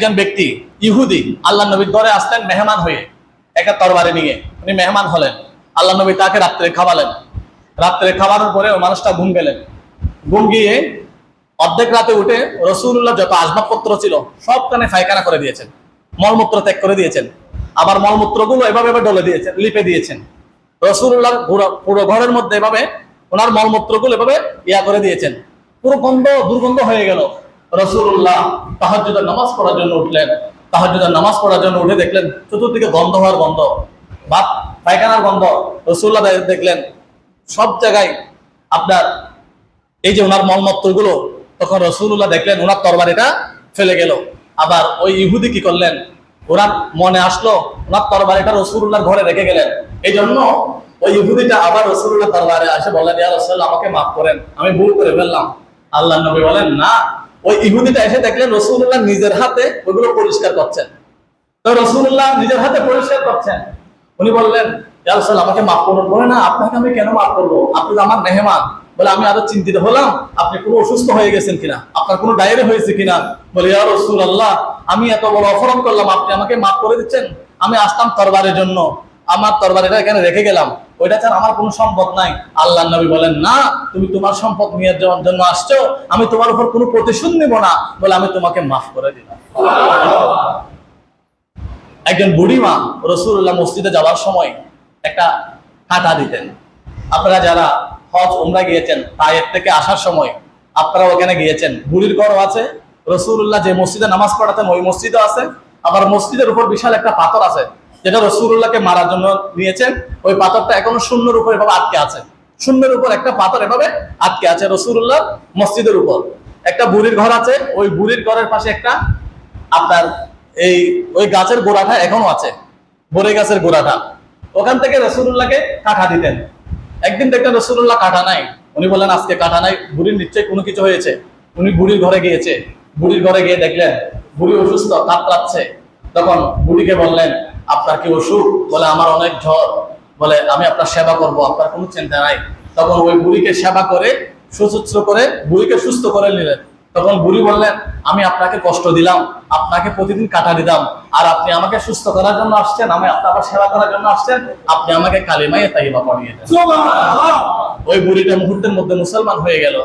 একজন ব্যক্তি ইহুদি, আল্লাহ নবীর ঘরে আসলেন মেহমান হয়ে একটা তরবারি নিয়ে। উনি মেহমান হলেন। আল্লাহ নবী তাকে রাত্রে খাওয়ালেন। রাত্রে খাওয়ানোর পরে ওই মানুষটা ঘুম গেলেন ঘুম গিয়ে অর্ধেক রাতে উঠে রসুল্লাহ যত আসবাবপত্র ছিল সবখানে ফায়খানা করে দিয়েছেন। মলমূত্র ত্যাগ করে দিয়েছেন। আবার মলমূত্রগুলো এভাবে ডলে দিয়েছেন, লিপে দিয়েছেন। রসুল্লাহ পুরো ঘরের মধ্যে এভাবে ওনার মলমূত্রগুলো এভাবে ইয়া করে দিয়েছেন। পুরো গন্ধ, দুর্গন্ধ হয়ে গেল। রসুল্লাহ তাহাজুদের নামাজ পড়ার জন্য উঠলেন। তাহাজুদের নামাজ পড়ার জন্য উঠে দেখলেন চতুর্দিকে গন্ধ হওয়ার গন্ধ, ভাত, পায়খানার গন্ধ। রসুল্লাহ দেখলেন সব জায়গায় আপনার এই যে ওনার মলমত্রগুলো, তখন রসুল্লাহ দেখলেন ওনার তরবারিটা ফেলে গেল। আবার ওই ইহুদি কি করলেন? ওনার মনে আসলো, ওনার তরবারিটা রসুল্লাহর ঘরে রেখে গেলেন। এই জন্য ওই ইহুদিটা আবার রসুল্লাহ তরবারে আসে বলেন ইয়া রসুল্লাহ আমাকে মাফ করেন, আমি ভুল করে ফেললাম। আল্লাহ নবী বলেন, না ওই ইহুদিটা এসে দেখলেন রসুল্লাহ নিজের হাতে ওইগুলো পরিষ্কার করছেন। রসুল্লাহ নিজের হাতে পরিষ্কার করছেন। উনি বললেন আমাকে মাফ করুন। বলে, না, আপনাকে আমি কেন মাফ করব? আপনি আমার মেহমান। বলে, আমি আরও চিন্তিত হলাম, আপনি কোনো অসুস্থ হয়ে গেছেন কিনা? আপনার কোনো ডায়রি হয়েছে কিনা? বলে, ইয়া আল্লাহ আমি এত বড় অপরাধ করলাম, আপনি আমাকে মাফ করে দিচ্ছেন? আমি আসতাম তরবারের জন্য। আমার তরবারিটা এখানে রেখে গেলাম। ওইটা ছাড়া আমার কোনো সম্পদ নাই। আল্লাহ নবী বলেন, না, তুমি তোমার সম্পদ নিয়ে যাওয়ার জন্য আসছো, আমি তোমার উপর কোনো প্রতিশোধ নেব না। বলে, আমি তোমাকে মাফ করে দিলাম। একজন বুড়ি মা রসুল্লাহ মসজিদে যাওয়ার সময় একটা কাঁটা দিতেন। আপনারা যারা হজ, উমরা গিয়েছেন তায়ের থেকে আসার সময় আপনারা ওখানে গিয়েছেন। বুড়ির ঘরও আছে। রসুল্লাহ যে মসজিদে নামাজ পড়াতেন, ওই মসজিদও আছে। আবার মসজিদের উপর বিশাল একটা পাথর আছে। যেটা রসুল্লাহকে মারার জন্য নিয়েছেন, ওই পাথরটা এখনও শূন্যের উপর এভাবে আটকে আছে। শূন্যের উপর একটা পাথর এভাবে আটকে আছে রসুল্লাহ মসজিদের উপর। একটা বুড়ির ঘর আছে, ওই বুড়ির ঘরের পাশে একটা আপনার এই, ওই গাছের গোড়াটা এখনও আছে বড়ে গাছের গোড়াটা। ওখান থেকে রসুল্লাহকে কাঠা দিতেন। একদিন দেখতেন রসুল্লাহ কাঠা নাই। উনি বললেন, আজকে কাঠা নাই, বুড়ির নিশ্চয়ই কোনো কিছু হয়েছে। উনি বুড়ির ঘরে গিয়েছে। বুড়ির ঘরে গিয়ে দেখলেন, বুড়ি অসুস্থ, কাতরাচ্ছে। তখন বুড়িকে বললেন আপনার কি অসুখ? বলে আমার অনেক জ্বর। বলে আমি আপনার সেবা করব আপনার কোনো চিন্তা নাই। তখন ওই বুড়িকে সেবা করে সুসুচ্ছ করে বুড়িকে সুস্থ করে নিলেন। তখন বুড়ি বললেন আমি আপনাকে কষ্ট দিলাম আপনাকে প্রতিদিন কাটা দিলাম আর আপনি আমাকে সুস্থ করার জন্য আসছেন আমি আপনার সেবা করার জন্য আসছেন আপনি আমাকে কালিমাই তাইবা পড়িয়ে দেন। ওই বুড়িটা মুহূর্তের মধ্যে মুসলমান হয়ে গেল।